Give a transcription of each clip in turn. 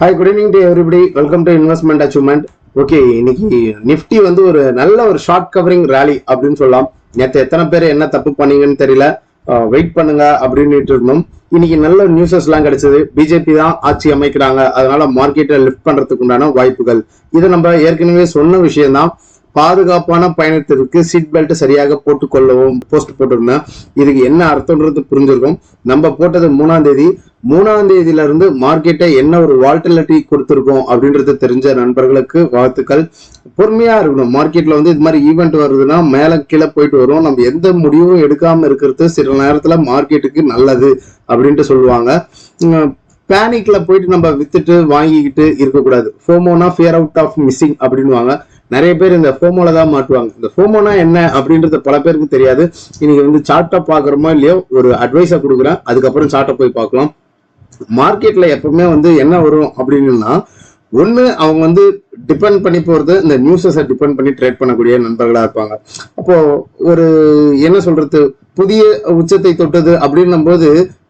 Hi good evening to everybody welcome to investment achievement okay இன்னைக்கு Nifty வந்து ஒரு நல்ல ஒரு ஷார்ட் கவரிங் ரேலி அப்படின்னு சொல்லலாம். நேற்று எத்தனை பேர் என்ன தப்பு பண்ணீங்கன்னு தெரியல. வெயிட் பண்ணுங்க அப்படின்னுட்டு இருந்தோம். இன்னைக்கு நல்ல நியூஸஸ் எல்லாம் கிடைச்சது. பிஜேபி தான் ஆட்சி அமைக்கிறாங்க. அதனால மார்க்கெட்டை லிஃப்ட் பண்றதுக்கு உண்டான வாய்ப்புகள். இது நம்ம ஏற்கனவே சொன்ன விஷயம்தான். பாதுகாப்பான பயணத்திற்கு சீட் பெல்ட் சரியாக போட்டுக்கொள்ளவும் போஸ்ட் போட்டிருந்தேன் இதுக்கு என்ன அர்த்தம்ன்றது புரிஞ்சிருக்கும். நம்ம போட்டது மூணாம் தேதி. மூணாம் தேதியில இருந்து மார்க்கெட்டை என்ன ஒரு வால்டிலிட்டி கொடுத்துருக்கோம் அப்படின்றது தெரிஞ்ச நண்பர்களுக்கு வாழ்த்துக்கள். பொறுமையா இருக்கணும். மார்க்கெட்ல வந்து இது மாதிரி ஈவெண்ட் வருதுன்னா மேல கீழே போயிட்டு வரும். நம்ம எந்த முடிவும் எடுக்காம இருக்கிறது சில நேரத்துல மார்க்கெட்டுக்கு நல்லது அப்படின்ட்டு சொல்லுவாங்க. பேனிக்ல போயிட்டு நம்ம வித்துட்டு வாங்கிக்கிட்டு இருக்கக்கூடாது. ஃபோமோனா ஃபியர் அவுட் ஆஃப் மிஸ்ஸிங் அப்படின்னுவாங்க. நிறைய பேர் இந்த ஃபோமோல தான் மாட்டுவாங்க. இந்த ஃபோமோனா என்ன அப்படின்றது பல பேருக்கு தெரியாது. இன்னைக்கு வந்து சார்ட்டை பாக்குறோமோ இல்லையோ ஒரு அட்வைஸை கொடுக்குறேன். அதுக்கப்புறம் சார்ட்டை போய் பார்க்கலாம். மார்க்கெட்ல எப்பவுமே வந்து என்ன வரும் அப்படின்னா ஒண்ணு அவங்க வந்து டிபெண்ட் பண்ணி போறது இந்த நியூஸஸை டிபெண்ட் பண்ணி ட்ரேட் பண்ணக்கூடிய நண்பர்களா இருப்பாங்க. அப்போ ஒரு என்ன சொல்றது புதிய உச்சத்தை தொட்டது அப்படின்னும் போது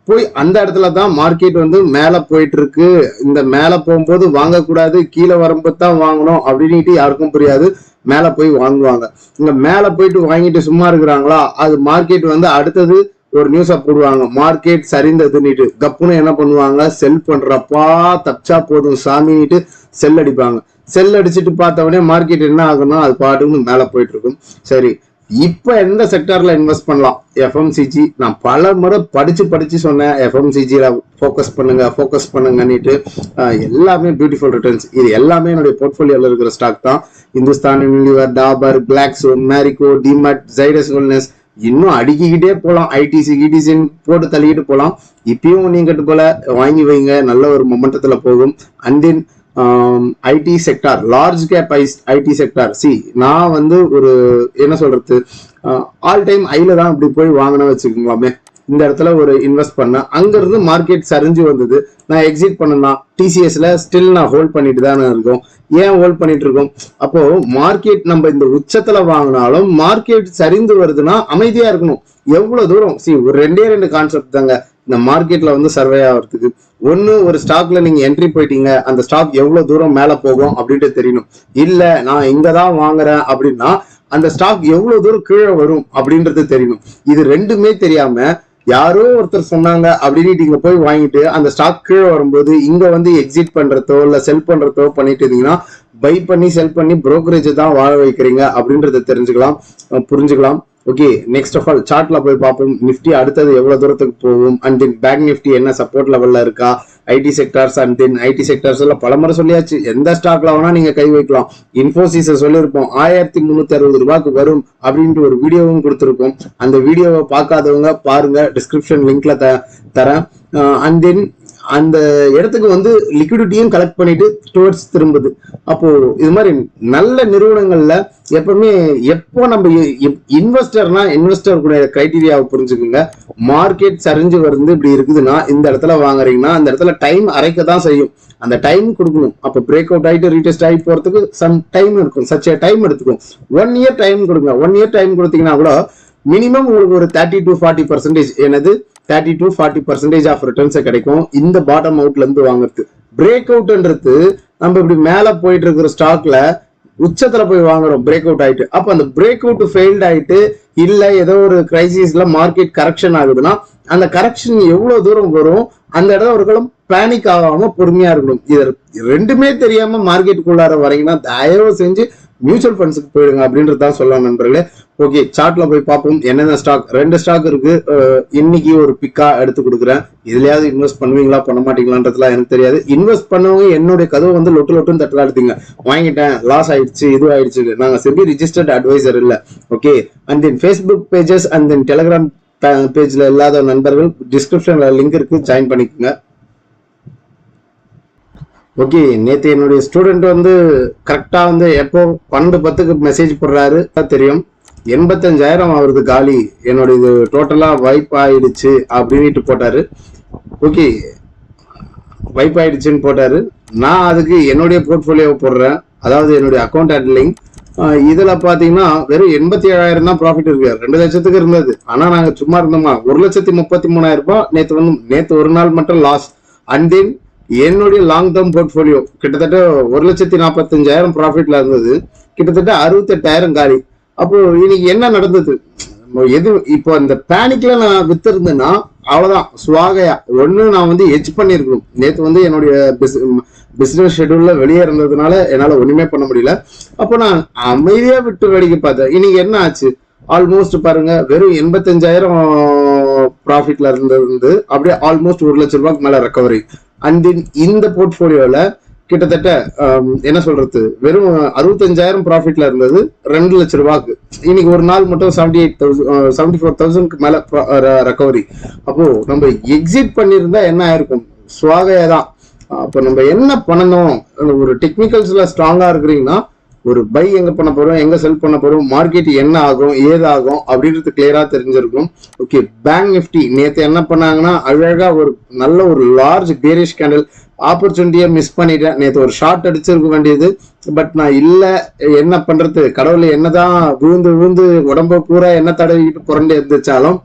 போய் அந்த இடத்துல தான் மார்க்கெட் வந்து மேலே போயிட்டு இருக்கு இந்த மேலே போகும்போது வாங்கக்கூடாது கீழே வரும்போது தான் வாங்கணும் அப்படின்ட்டு யாருக்கும் புரியாது. மேலே போய் வாங்குவாங்க. இங்க மேலே போயிட்டு வாங்கிட்டு சும்மா இருக்கிறாங்களா? அது மார்க்கெட் வந்து அடுத்தது ஒரு நியூஸை போடுவாங்க. மார்க்கெட் சரிந்ததுன்னுட்டு. கப்புன்னு என்ன பண்ணுவாங்க? செல் பண்றப்பா தப்பிச்சா போதும் சாமின்ட்டு செல் அடிப்பாங்க. செல் அடிச்சுட்டு பார்த்த உடனே மார்க்கெட் என்ன ஆகும்னா அது பாட்டுன்னு மேலே போயிட்டு இருக்கும் சரி இப்போ எந்த செக்டாரில் இன்வெஸ்ட் பண்ணலாம்? எஃப்எம்சிஜி நான் பல முறை படித்து படித்து சொன்னேன் எஃப்எம்சிஜியில் ஃபோக்கஸ் பண்ணுங்க ஃபோக்கஸ் பண்ணுங்கன்னுட்டு எல்லாமே பியூட்டிஃபுல் ரிட்டர்ன்ஸ் இது எல்லாமே என்னுடைய போர்ட்ஃபோலியோல இருக்கிற ஸ்டாக் தான். Hindustan Unilever Dabur Glaxo Marico DMart Zydus wellness இன்னும் அடுக்கிக்கிட்டே போகலாம் ஐடிசி கிடிசின்னு போட்டு தள்ளிக்கிட்டு போகலாம் இப்பயும் நீங்கிட்டு போல. வாங்கி வைங்க. நல்ல ஒரு மொமெண்டத்தில் போகும். And then IT sector large cap I IT sector C நான் வந்து ஒரு என்ன சொல்றது ஆல் டைம் ஐல தான் இப்படி போய் வாங்கினா வச்சுக்கோங்களாமே இந்த இடத்துல ஒரு இன்வெஸ்ட் பண்ணேன். அங்கேருந்து மார்க்கெட் சரிஞ்சு வந்தது. நான் எக்ஸிட் பண்ணனா டிசிஎஸ்ல ஸ்டில் நான் ஹோல்ட் பண்ணிட்டு தானே இருக்கோம். ஏன் ஹோல்ட் பண்ணிட்டு இருக்கோம்? அப்போ மார்க்கெட் நம்ம இந்த உச்சத்துல வாங்கினாலும் மார்க்கெட் சரிந்து வருதுன்னா அமைதியா இருக்கணும். எவ்வளவு தூரம்? சி ஒரு ரெண்டே ரெண்டு கான்செப்ட் தாங்க. இந்த மார்க்கெட்ல வந்து சர்வே ஆகிறதுக்கு. ஒன்று ஒரு ஸ்டாக்ல நீங்க என்ட்ரி போயிட்டீங்க அந்த ஸ்டாக் எவ்வளவு தூரம் மேல போகும் அப்படின்ட்டு தெரியணும். இல்ல நான் இங்க தான் வாங்குறேன் அப்படின்னா அந்த ஸ்டாக் எவ்வளவு தூரம் கீழே வரும் அப்படின்றது தெரியணும். இது ரெண்டுமே தெரியாம யாரோ ஒருத்தர் சொன்னாங்க அப்படின்னு நீங்க போய் வாங்கிட்டு அந்த ஸ்டாக் கீழே வரும்போது இங்க வந்து எக்ஸிட் பண்றதோ இல்ல செல் பண்றதோ பண்ணிட்டு இருந்தீங்கன்னா பை பண்ணி செல் பண்ணி புரோக்கரேஜ் தான் வாழ வைக்கிறீங்க அப்படின்றத தெரிஞ்சுக்கலாம் புரிஞ்சுக்கலாம். ஓகே நெக்ஸ்ட் ஆஃப் ஆல் சார்ட்ல போய் பார்ப்போம். நிஃப்டி அடுத்தது எவ்வளவு தூரத்துக்கு போகும்? அண்ட் தென் பேங்க் நிஃப்டி என்ன சப்போர்ட் லெவல்ல இருக்கா? IT sectors and then IT sectors எல்லாம் பலமுறை சொல்லியாச்சு. எந்த ஸ்டாக்ல வேணா நீங்க கை வைக்கலாம். இன்ஃபோசிஸ சொல்லியிருப்போம். ஆயிரத்தி முன்னூத்தி அறுபது ரூபாய்க்கு வரும் அப்படின்ட்டு ஒரு வீடியோவும் கொடுத்துருக்கோம். அந்த வீடியோவை பார்க்காதவங்க பாருங்க. டிஸ்கிரிப்ஷன் லிங்க்ல த தரேன். Uh, அண்ட் தென் அந்த இடத்துக்கு வந்து லிக்விடிட்டியும் கலெக்ட் பண்ணிட்டு டுவர்ட்ஸ் திரும்புது. அப்போ இது மாதிரி நல்ல நிறுவனங்கள்ல எப்பவுமே எப்போ நம்ம இன்வெஸ்டர்னா இன்வெஸ்டர் கூட கிரைட்டீரியாவை புரிஞ்சுக்குங்க. மார்க்கெட் சரிஞ்சு வருது இப்படி இருக்குதுன்னா இந்த இடத்துல வாங்குறீங்கன்னா அந்த இடத்துல டைம் அரைக்க தான் செய்யும். அந்த டைம் கொடுக்கணும். அப்போ பிரேக் அவுட் ஆகிட்டு ரீடெஸ்ட் ஆகி போறதுக்கு சம் டைம் இருக்கும். சச் டைம் எடுத்துக்கும். ஒன் இயர் டைம் கொடுங்க. ஒன் இயர் டைம் கொடுத்தீங்கன்னா கூட மினிமம் உங்களுக்கு ஒரு தேர்ட்டி டு ஃபார்ட்டி பர்சன்டேஜ் எனது thirty to forty percentage of returns கிடைக்கும். இந்த பாட்டம் அவுட்ல இருந்து வாங்குறது. பிரேக் அவுட்ன்றது நம்ம இப்படி மேல போயிட்டு இருக்கிற ஸ்டாக்ல உச்சத்துல போய் வாங்குறோம். பிரேக் அவுட் ஆயிட்டு. அப்ப அந்த பிரேக் அவுட் ஃபெயில்ட் ஆயிட்டு இல்ல ஏதோ ஒரு கிரைசிஸ்ல மார்க்கெட் கரெக்ஷன் ஆகுதுன்னா அந்த கரெக்ஷன் எவ்வளவு தூரம் வரும் அந்த இடம் ஒரு காலம் பேனிக் ஆகாம பொறுமையா இருக்கணும். இது ரெண்டுமே தெரியாம மார்க்கெட்டுக்குள்ளார வரீங்கன்னா தயவு செஞ்சு மியூச்சுவல் ஃபண்ட்ஸுக்கு போயிடுங்க அப்படின்றது தான் சொல்லலாம் நண்பர்களே. ஓகே சார்ட்ல போய் பார்ப்போம். என்னென்ன ஸ்டாக் ரெண்டு ஸ்டாக் இருக்கு. இன்னைக்கு ஒரு பிக்கா எடுத்து கொடுக்குறேன். இதுலயாவது இன்வெஸ்ட் பண்ணுவீங்களா பண்ண மாட்டீங்களான்றதுலாம் எனக்கு தெரியாது. இன்வெஸ்ட் பண்ணவங்க என்னுடைய கதவை வந்து லொட்டு லொட்டுன்னு தட்டலா எடுத்தீங்க. வாங்கிட்டேன் லாஸ் ஆயிடுச்சு இது ஆயிடுச்சு. நாங்க செபி ரிஜிஸ்டர்ட் அட்வைசர் இல்லை. Okay and then Facebook pages and then Telegram பேஜ்ல இல்லாத நண்பர்கள் டிஸ்கிரிப்ஷன்ல லிங்க் இருக்கு ஜாயின் பண்ணிக்கோங்க. ஓகே நேற்று என்னுடைய ஸ்டூடெண்ட் வந்து கரெக்டாக வந்து எப்போ பன்னெண்டு பத்துக்கு மெசேஜ் போடுறாரு. தெரியும். எண்பத்தஞ்சாயிரம் அவரது காலி. என்னோட இது டோட்டலாக வைப் ஆயிடுச்சு அப்படின்ட்டு போட்டாரு. ஓகே வைப் ஆயிடுச்சுன்னு போட்டாரு. நான் அதுக்கு என்னுடைய போர்ட்ஃபோலியோ போடுறேன். அதாவது என்னுடைய அக்கௌண்ட் ஹேண்ட்லிங் இதில் பார்த்தீங்கன்னா வெறும் எண்பத்தி ஏழாயிரம் தான் ப்ராஃபிட் இருக்கு. ரெண்டு லட்சத்துக்கு இருந்தது. ஆனால் நாங்கள் சும்மா இருந்தோமா? ஒரு லட்சத்தி முப்பத்தி மூணாயிரம் ரூபாய் நேற்று வந்து நேற்று ஒரு நாள் மட்டும் லாஸ் அண்ட் தென் என்னுடைய லாங் டேர்ம் போர்ட்ஃபோலியோ கிட்டத்தட்ட ஒரு லட்சத்தி நாற்பத்தஞ்சாயிரம் ப்ராஃபிட்ல இருந்தது. கிட்டத்தட்ட அறுபத்தெட்டாயிரம் காலி. அப்போ இன்னைக்கு என்ன நடந்தது? எது இப்போ அந்த பேனிக்ல நான் வித்திருந்தேன்னா அவ்வளவுதான். சுவாகையா. ஒண்ணு நான் வந்து எச் பண்ணிருக்கணும் நேத்து வந்து என்னுடைய பிசினஸ் ஷெட்யூல்ல வெளியே இருந்ததுனால என்னால ஒண்ணுமே பண்ண முடியல. அப்போ நான் அமைதியா விட்டு வேடிக்கை பார்த்தேன். இன்னைக்கு என்ன ஆச்சு? ஆல்மோஸ்ட் பாருங்க வெறும் எண்பத்தஞ்சாயிரம் ப்ராஃபிட்ல இருந்தது அப்படியே ஆல்மோஸ்ட் ஒரு லட்சம் ரூபாய்க்கு மேல ரெக்கவரி அண்ட் தென் இந்த போர்ட்ஃபோலியோவில் கிட்டத்தட்ட um, என்ன சொல்றது? வெறும் uh, அறுபத்தஞ்சாயிரம் ப்ராஃபிட்ல இருந்தது ரெண்டு லட்ச ரூபாய்க்கு. இன்னைக்கு ஒரு நாள் மட்டும் seventy eight thousand seventy four தௌசண்ட்க்கு மேல uh, ரெக்கவரி அப்போ நம்ம எக்ஸிட் பண்ணியிருந்தா என்ன ஆயிருக்கும்? சுவாகையா தான் அப்போ நம்ம என்ன பண்ணணும்? அந்த ஒரு டெக்னிக்கல்ஸ்ல ஸ்ட்ராங்கா இருக்கிறீங்கன்னா ஒரு பை எங்க பண்ண போறோம் எங்க செல் பண்ண போறோம் மார்க்கெட் என்ன ஆகும் ஏதாகும் அப்படின்றது கிளியரா தெரிஞ்சிருக்கும். ஓகே பேங்க் நிஃப்டி நேத்து என்ன பண்ணாங்கன்னா அழகா ஒரு நல்ல ஒரு லார்ஜ் பேரிஷ் கேண்டில் ஆப்பர்ச்சுனிட்டியை மிஸ் பண்ணிட்டேன். நேற்று ஒரு ஷார்ட் அடிச்சிருக்க வேண்டியது. பட் நான் இல்லை என்ன பண்ணுறது கடவுள் என்னதான் விழுந்து விழுந்து உடம்ப பூரா என்ன தடவிட்டு புரண்டு இருந்துச்சாலும்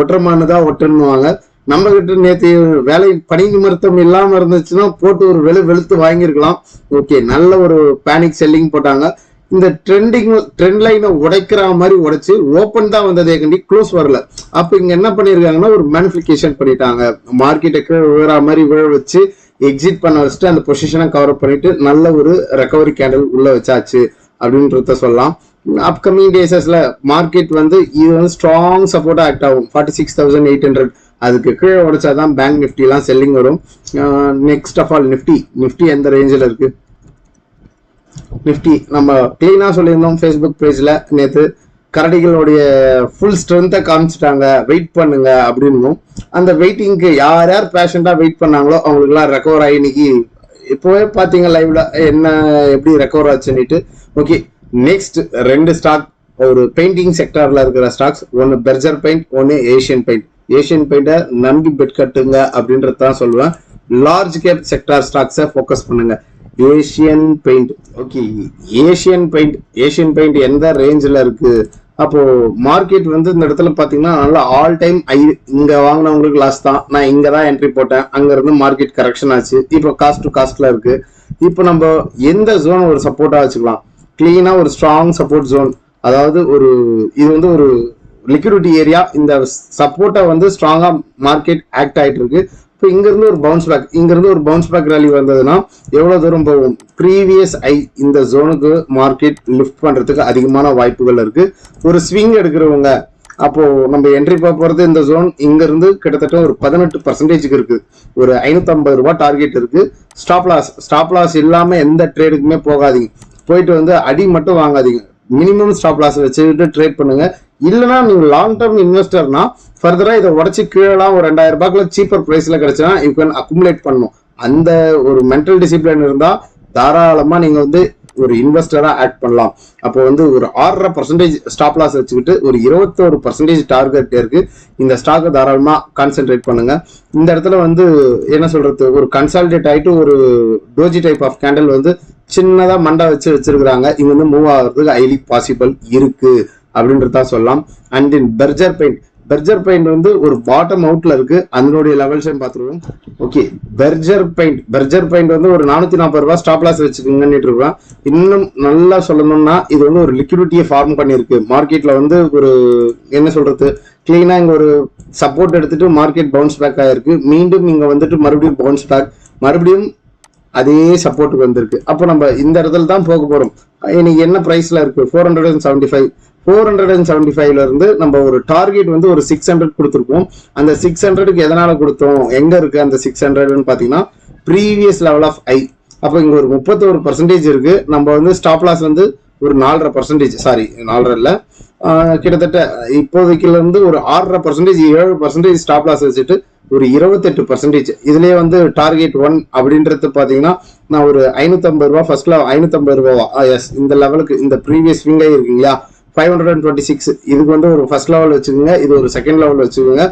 ஒற்றமானு தான் ஒட்டுன்னுவாங்க. நம்ம கிட்ட நேற்று வேலை பணி நிமித்தம் இல்லாம இருந்துச்சுன்னா போட்டு ஒரு வெளு வெளுத்து வாங்கியிருக்கலாம். ஓகே நல்ல ஒரு பேனிக் செல்லிங் போட்டாங்க. இந்த ட்ரெண்டிங் ட்ரெண்ட் லைனை உடைக்கிற மாதிரி உடைச்சு ஓப்பன் தான் வந்ததே கண்டி க்ளோஸ் வரல. அப்ப இங்க என்ன பண்ணிருக்காங்கன்னா ஒரு மேனிஃபிகேஷன் பண்ணிட்டாங்க. மார்க்கெட்டுக்கு விழுற மாதிரி விழ வச்சு எக்ஸிட் பண்ண வச்சுட்டு அந்த பொசிஷனை கவர் பண்ணிட்டு நல்ல ஒரு ரெக்கவரி கேண்டல் உள்ள வச்சாச்சு அப்படின்றத சொல்லலாம். அப்கமிங் டேஸஸ்ல மார்க்கெட் வந்து இது வந்து ஸ்ட்ராங் சப்போர்ட்டா ஆக்ட் ஆகும். Forty six thousand eight hundred அதுக்கு கீழே உடைச்சா தான் பேங்க் நிஃப்டிலாம் செல்லிங் வரும். Next of all Nifty Nifty எந்த ரேஞ்சில் இருக்கு? நிஃப்டி நம்ம க்ளீனாக சொல்லியிருந்தோம் ஃபேஸ்புக் பேஜில் நேற்று கரடிகளுடைய ஃபுல் ஸ்ட்ரென்த்தை காமிச்சிட்டாங்க. வெயிட் பண்ணுங்க அப்படின்னும். அந்த வெயிட்டிங்க்கு யார் யார் பேஷண்ட்டாக வெயிட் பண்ணாங்களோ அவங்களுக்குலாம் ரெக்கவர் ஆகி இன்னைக்கு இப்போவே பார்த்தீங்க லைவ்ல என்ன எப்படி ரெக்கவர் ஆச்சுன்னுட்டு. ஓகே நெக்ஸ்ட் ரெண்டு ஸ்டாக் ஒரு பெயிண்டிங் செக்டாரில் இருக்கிற ஸ்டாக்ஸ் ஒன்று பெர்ஜர் பெயிண்ட் ஒன்று ஏஷியன் பெயிண்ட் ஏஷியன் பெயிண்ட்டை நம்பி பெட் கட்டுங்க அப்படின்றது தான் சொல்லுவேன் லார்ஜ் கேப் செக்டார் ஸ்டாக்ஸை ஃபோக்கஸ் பண்ணுங்க. Asian paint. Okay Asian paint. Asian paint எந்த ரேஞ்சில் இருக்கு? அப்போ மார்க்கெட் வந்து இந்த இடத்துல பார்த்தீங்கன்னா நல்லா ஆல் டைம் ஐ இங்கே வாங்கினவங்களுக்கு லாஸ் தான். நான் இங்கே தான் என்ட்ரி போட்டேன். அங்கேருந்து மார்க்கெட் கரெக்ஷன் ஆச்சு. இப்போ காஸ்ட் டு காஸ்ட்ல இருக்கு. இப்போ நம்ம எந்த ஜோன் ஒரு சப்போர்ட்டாக வச்சுக்கலாம். கிளீனாக ஒரு ஸ்ட்ராங் சப்போர்ட் ஜோன் அதாவது ஒரு இது வந்து ஒரு லிக்விடிட்டி ஏரியா இந்த சப்போர்ட்டை வந்து ஸ்ட்ராங்காக மார்க்கெட் ஆக்ட் ஆகிட்டு இருக்கு இப்போ இங்கேருந்து ஒரு பவுன்ஸ் பேக் இங்கேருந்து ஒரு பவுன்ஸ் பேக் ரேலி வந்ததுன்னா எவ்வளோ தூரம் போகும்? ப்ரீவியஸ் ஐ இந்த ஜோனுக்கு மார்க்கெட் லிஃப்ட் பண்ணுறதுக்கு அதிகமான வாய்ப்புகள் இருக்குது ஒரு ஸ்விங் எடுக்கிறவங்க அப்போது நம்ம என்ட்ரி போகிறது இந்த ஜோன் இங்கேருந்து கிட்டத்தட்ட ஒரு பதினெட்டு பர்சன்டேஜுக்கு இருக்குது ஒரு ஐநூற்றம்பது ரூபா டார்கெட் இருக்குது ஸ்டாப் லாஸ் ஸ்டாப் லாஸ் இல்லாமல் எந்த ட்ரேடுக்குமே போகாதீங்க. போயிட்டு வந்து அடி மட்டும் வாங்காதீங்க. மினிமம் ஸ்டாப் லாஸ் வச்சுக்கிட்டு ட்ரேட் பண்ணுங்க. இல்லைன்னா நீங்க லாங் டேர்ம் இன்வெஸ்டர்னா ஃபர்தரா இதை உடச்சி கீழலாம் ஒரு ரெண்டாயிரம் ரூபாய்க்குள்ள சீப்பர் பிரைஸ்ல கிடைச்சுன்னா யூ கேன் அக்குமுலேட் பண்ணும் அந்த ஒரு மென்டல் டிசிப்ளின் இருந்தா தாராளமா நீங்க வந்து ஒரு இன்வெஸ்டரா ஆக்ட் பண்ணலாம். அப்போ வந்து ஒரு ஆறரை பர்சன்டேஜ் ஸ்டாப் லாஸ் வச்சுக்கிட்டு ஒரு இருபத்தோரு பர்சன்டேஜ் டார்கெட் இருக்கு. இந்த ஸ்டாக்கை தாராளமா கான்சென்ட்ரேட் பண்ணுங்க. இந்த இடத்துல வந்து என்ன சொல்றது ஒரு கன்சாலிடேட் ஆயிட்டு ஒரு டோஜி டைப் ஆஃப் கேண்டில் வந்து சின்னதா மண்டை வச்சு வச்சிருக்கிறாங்க. இவங்க வந்து மூவ் ஆகுறதுக்கு ஹைலி பாசிபிள் இருக்கு. அப்படின்றதா சொல்லலாம். And in Berger paint Berger paint வந்து ஒரு பாட்டம் அவுட்ல இருக்கு. அதனுடைய லெவல்ஸ் பார்த்துருவோம். Okay Berger paint Berger paint வந்து ஒரு நானூத்தி நாற்பது ரூபாய் ஸ்டாப் லாஸ் வச்சுக்கோங்கன்னு இருக்கேன் இன்னும் நல்லா சொல்லணும்னா இது வந்து ஒரு லிக்விடிட்டியை ஃபார்ம் பண்ணியிருக்கு. மார்க்கெட்ல வந்து ஒரு என்ன சொல்றது கிளீனா இங்க ஒரு சப்போர்ட் எடுத்துட்டு மார்க்கெட் பவுன்ஸ் பேக் ஆயிருக்கு. மீண்டும் இங்க வந்துட்டு மறுபடியும் பவுன்ஸ் பேக் மறுபடியும் அதே சப்போர்ட்டுக்கு வந்திருக்கு. அப்போ நம்ம இந்த இடத்துல தான் போக போறோம். இன்னைக்கு என்ன பிரைஸ்ல இருக்கு? Four hundred and seventy five four hundred and seventy ஃபைவ்ல இருந்து நம்ம ஒரு டார்கெட் வந்து ஒரு சிக்ஸ் ஹண்ட்ரட் கொடுத்துருக்கோம் அந்த சிக்ஸ் ஹண்ட்ரடுக்கு எதனால கொடுத்தோம்? எங்க இருக்கு அந்த சிக்ஸ் ஹண்ட்ரட்னு பாத்தீங்கன்னா ப்ரீவியஸ் லெவல் ஆஃப் ஐ அப்போ இங்க ஒரு முப்பத்தோரு பர்சன்டேஜ் இருக்கு. நம்ம வந்து ஸ்டாப் லாஸ் வந்து ஒரு நாலரை பர்சன்டேஜ் சாரி நாலரை இல்லை. கிட்டத்தட்ட இப்போதைக்குல இருந்து ஒரு ஆறரை பர்சன்டேஜ் ஏழு பர்சன்டேஜ் ஸ்டாப் லாஸ் வச்சுட்டு ஒரு இருபத்தெட்டு பர்சன்டேஜ் இதுலயே வந்து டார்கெட் ஒன் அப்படின்றது பாத்தீங்கன்னா நான் ஒரு ஐநூத்தம்பது ரூபா ஃபர்ஸ்ட்ல ஐநூத்தம்பது ரூபாவா? எஸ் இந்த லெவலுக்கு இந்த ப்ரீவியஸ் ஸ்விங் இருக்கீங்களா? Five hundred and twenty six இதுக்கு வந்து ஒரு ஃபர்ஸ்ட் லெவல் வச்சுக்கோங்க இது ஒரு செகண்ட் லெவல் வச்சுக்கோங்க.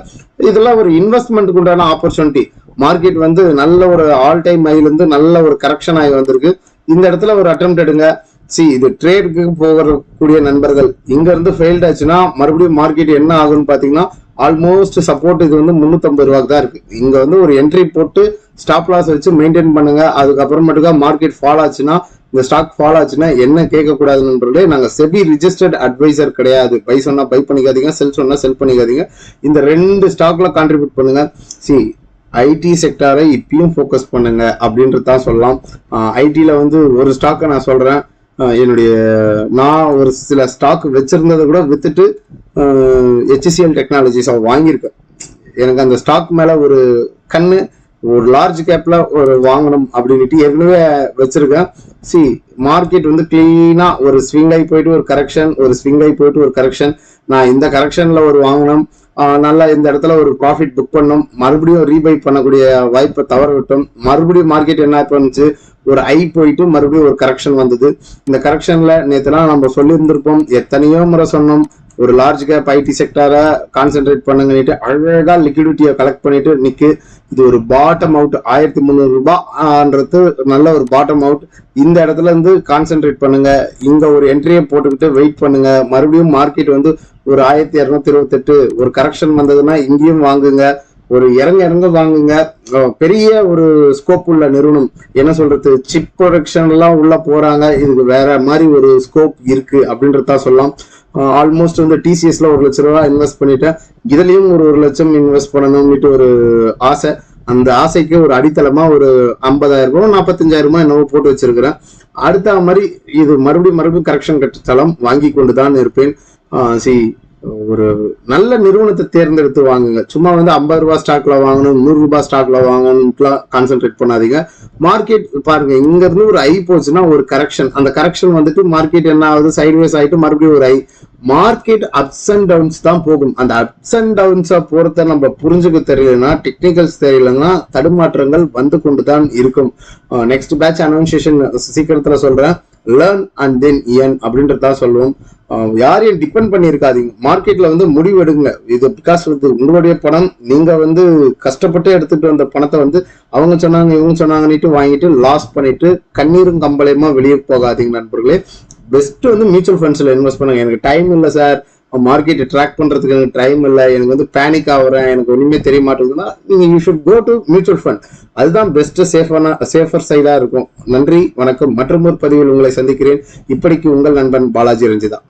இதெல்லாம் ஒரு இன்வெஸ்ட்மெண்ட்டுக்கு உண்டான ஆப்பர்ச்சுனிட்டி மார்க்கெட் வந்து நல்ல ஒரு ஆல் டைம் ஐலேருந்து நல்ல ஒரு கரெக்ஷன் ஆகி வந்திருக்கு. இந்த இடத்துல ஒரு அட்டம் எடுங்க. சி இது ட்ரேடுக்கு போகக்கூடிய நண்பர்கள் இங்க இருந்து ஃபெயில்ட் ஆச்சுன்னா மறுபடியும் மார்க்கெட் என்ன ஆகும்னு பாத்தீங்கன்னா ஆல்மோஸ்ட் சப்போர்ட் இது வந்து முந்நூற்றம்பது ரூபாய்க்கு தான் இருக்கு. இங்க வந்து ஒரு என்ட்ரி போட்டு ஸ்டாப் லாஸ் வச்சு மெயின்டைன் பண்ணுங்க. அதுக்கப்புறமேட்டுக்கா மார்க்கெட் ஃபால் ஆச்சுன்னா இந்த ஸ்டாக் ஃபால் ஆச்சுன்னா என்ன கேட்கக்கூடாது நண்பர்களே நாங்கள் செபி ரிஜிஸ்டர்ட் அட்வைசர் கிடையாது. பை சொன்னால் பை பண்ணிக்காதீங்க செல் சொன்னால் செல் பண்ணிக்காதீங்க. இந்த ரெண்டு ஸ்டாக்ல கான்ட்ரிபியூட் பண்ணுங்க. சி ஐடி செக்டாரை இப்பயும் ஃபோக்கஸ் பண்ணுங்க அப்படின்றது தான் சொல்லலாம். ஐடியில் வந்து ஒரு ஸ்டாக்கை நான் சொல்கிறேன் என்னுடைய நான் ஒரு சில ஸ்டாக் வச்சிருந்ததை கூட வித்துட்டு ஹெச்சிசிஎல் டெக்னாலஜிஸை வாங்கியிருக்கேன். எனக்கு அந்த ஸ்டாக் மேலே ஒரு கண்ணு ஒரு லார்ஜ் கேப்ல ஒரு வாங்கணும் அப்படின்ட்டு ஏற்கனவே வச்சிருக்கேன். சி மார்க்கெட் வந்து கிளீனா ஒரு ஸ்விங் ஆகி போயிட்டு ஒரு கரெக்ஷன் ஒரு ஸ்விங் ஆகி போயிட்டு ஒரு கரெக்ஷன் நான் இந்த கரெக்ஷன்ல ஒரு வாங்கணும். நல்லா இந்த இடத்துல ஒரு ப்ராஃபிட் புக் பண்ணோம் மறுபடியும் ரீபை பண்ணக்கூடிய வாய்ப்பை தவற விட்டோம். மறுபடியும் மார்க்கெட் என்ன பண்ணுச்சு ஒரு ஐ போயிட்டு மறுபடியும் ஒரு கரெக்ஷன் வந்தது. இந்த கரெக்ஷன்ல நேற்றுலாம் நம்ம சொல்லியிருந்திருப்போம். எத்தனையோ முறை சொன்னோம். ஒரு லார்ஜ் கேப் ஐடி செக்டாரை கான்சென்ட்ரேட் பண்ணுங்கன்னுட்டு அழகா லிக்விடிட்டியை கலெக்ட் பண்ணிட்டு நிக்கு. இது ஒரு பாட்டம் அவுட் ஆயிரத்தி முந்நூறு ரூபாய்ன்றது நல்ல ஒரு பாட்டம் அவுட் இந்த இடத்துல இருந்து கான்சென்ட்ரேட் பண்ணுங்க. இங்க ஒரு என்ட்ரியை போட்டுக்கிட்டு வெயிட் பண்ணுங்க. மறுபடியும் மார்க்கெட் வந்து ஒரு ஆயிரத்தி இரநூத்தி இருபத்தெட்டு ஒரு கரெக்ஷன் வந்ததுன்னா இங்கேயும் வாங்குங்க. ஒரு இறங்க இறங்க வாங்குங்க. பெரிய ஒரு ஸ்கோப் உள்ள நிறுவனம். என்ன சொல்றது? சிப் ப்ரொடக்ஷன் எல்லாம் உள்ள போறாங்க. இதுக்கு வேற மாதிரி ஒரு ஸ்கோப் இருக்கு அப்படின்றதா சொல்லலாம். ஆல்மோஸ்ட் வந்து டிசிஎஸ்ல ஒரு லட்ச ரூபா இன்வெஸ்ட் பண்ணிட்டேன். இதுலயும் ஒரு ஒரு லட்சம் இன்வெஸ்ட் பண்ணணும்னுட்டு ஒரு ஆசை. அந்த ஆசைக்கு ஒரு அடித்தளமா ஒரு ஐம்பதாயிரம் ரூபாய் நாற்பத்தஞ்சாயிரம் ரூபாய் என்னவோ போட்டு வச்சிருக்கிறேன். அடுத்த மாதிரி இது மறுபடியும் மறுபடியும் கரெக்ஷன் கட்டத்தளம் வாங்கி கொண்டு தான் இருப்பேன். சி ஒரு நல்ல நிறுவனத்தை தேர்ந்தெடுத்து வாங்குங்க. சும்மா வந்து ஐம்பது ரூபாய் ஸ்டாக்ல வாங்கணும் நூறு ரூபாய் ஸ்டாக்ல வாங்கணும்லாம் கான்சென்ட்ரேட் பண்ணாதீங்க. மார்க்கெட் பாருங்க இங்க இருந்து ஒரு ஐ போச்சுன்னா ஒரு கரெக்ஷன் அந்த கரெக்ஷன் வந்துட்டு மார்க்கெட் என்ன ஆகுது? சைட்வேஸ் ஆயிட்டு மறுபடியும் ஒரு I market ups and downs தான் போகும். அந்த அப்ஸ் அண்ட் டவுன்ஸை பொறுத்த நம்ம புரிஞ்சுக்க தெரியலன்னா டெக்னிக்கல்ஸ் தெரியலன்னா தடுமாற்றங்கள் வந்து கொண்டு தான் இருக்கும் நெக்ஸ்ட் பேட்ச் அனௌன்சியேஷன் சீக்கிரத்துல சொல்றேன். லேர்ன் அண்ட் தென் இயன் அப்படின்றதா சொல்லுவோம். யாரையும் டிபெண்ட் பண்ணியிருக்காதீங்க. மார்க்கெட்ல வந்து முடிவு எடுங்க இது பிகாஸ் வந்து உங்களுடைய பணம். நீங்க வந்து கஷ்டப்பட்டு எடுத்துட்டு வந்த பணத்தை வந்து அவங்க சொன்னாங்க இவங்க சொன்னாங்கன்னுட்டு வாங்கிட்டு லாஸ் பண்ணிட்டு கண்ணீரும் கம்பளையுமா வெளியே போகாதீங்க நண்பர்களே. பெஸ்ட் வந்து மியூச்சுவல் ஃபண்ட்ஸ்ல இன்வெஸ்ட் பண்ணுங்க. எனக்கு டைம் இல்லை சார் மார்க்கெட்டை ட்ராக் பண்றதுக்கு எனக்கு டைம் இல்லை. எனக்கு வந்து பேனிக் ஆகுறேன். எனக்கு ஒண்ணுமே தெரிய மாட்டேங்குதுன்னா நீங்க you should go to mutual fund அதுதான் பெஸ்ட் சேஃபான சேஃபர் சைடா இருக்கும். நன்றி வணக்கம். மற்றும் ஒரு பதிவில் உங்களை சந்திக்கிறேன். இப்படிக்கு உங்கள் நண்பன் பாலாஜி ரஞ்சிதா.